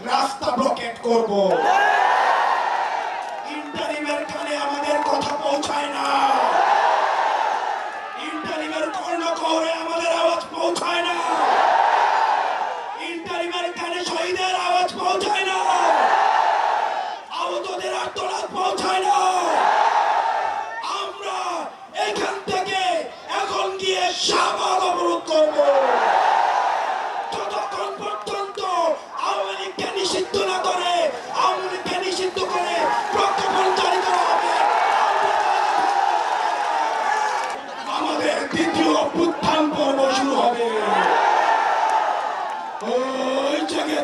রাস্তা ব্লকেট করব। ইন্টারিমের কানে আমাদের কথা পৌঁছায় না। ইন্টারিমের কর্ণকহরে আমাদের আওয়াজ পৌঁছায় না। ইন্টারিমের কানে শহীদের আওয়াজ পৌঁছায় না। আহতদের আত্মনাদ পৌঁছায় না। আমরা এখান থেকে এখন গিয়ে শাহবাগ অবরোধ করব।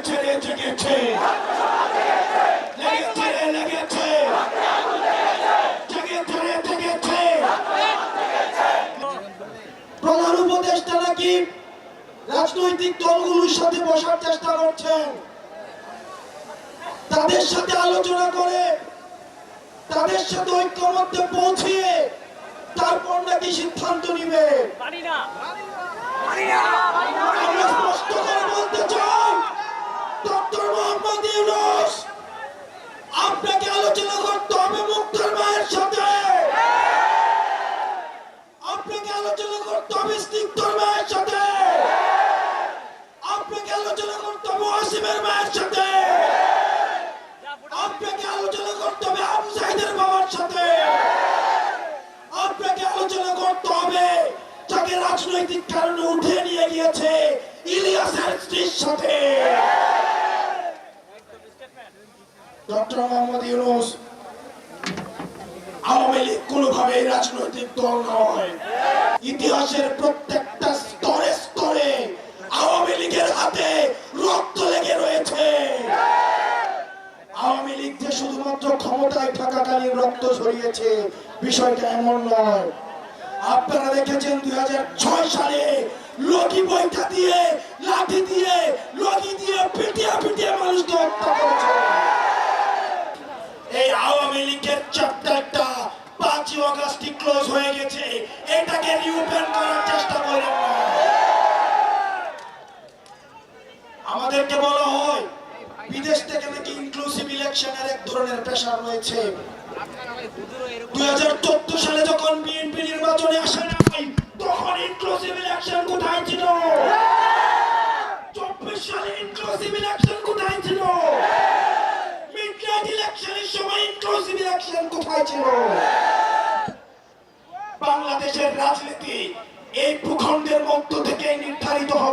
লেগেছে প্রধান উপদেষ্টা নাকি রাজনৈতিক দলগুলোর সাথে বসার চেষ্টা করছেন? তাদের সাথে আলোচনা করে, তাদের সাথে ঐক্যমত্যে পৌঁছিয়ে তারপর নাকি সিদ্ধান্ত করতে হবে রাজনৈতিক কারণে উঠে নিয়ে গিয়েছে ইলিয়াসের স্ত্রীর সাথে। আওয়ামী লীগের হাতে রক্ত লেগে রয়েছে। আওয়ামী লীগ যে শুধুমাত্র ক্ষমতায় থাকাকালীন রক্ত ঝরিয়েছে, বিষয়টা এমন নয়। আপনারা দেখেছেন দুই সালে লগি বইটা দিয়ে, লাঠি দিয়ে, লগি দিয়ে পিটিয়ে পিটিয়ে মানুষকে হত্যা করেছে। এই আওয়ামী লীগের চ্যাপ্টারটা পাঁচই অগাস্ট ক্লোজ হয়ে গেছে। এটাকে রিওপেন করার চেষ্টা করেন আমাদেরকে বলা হয় বিদেশ থেকে নাকি ইনক্লুসিভ ইলেকশনের এক ধরনের প্রেশার রয়েছে। দুই হাজার চোদ্দ সালে যখন বিএনপি নির্বাচনে আসে নাই, তখন ইনক্লুসিভ ইলেকশন কোথায় ছিল? চব্বিশ সালে ইনক্লুসিভ ইলেকশন কোথায় ছিল? মিডনাইট ইলেকশনের সময় ইনক্লুসিভ ইলেকশন কোথায় ছিল? বাংলাদেশের রাজনীতি এই ভূখণ্ডের মধ্য থেকে নির্ধারিত হবে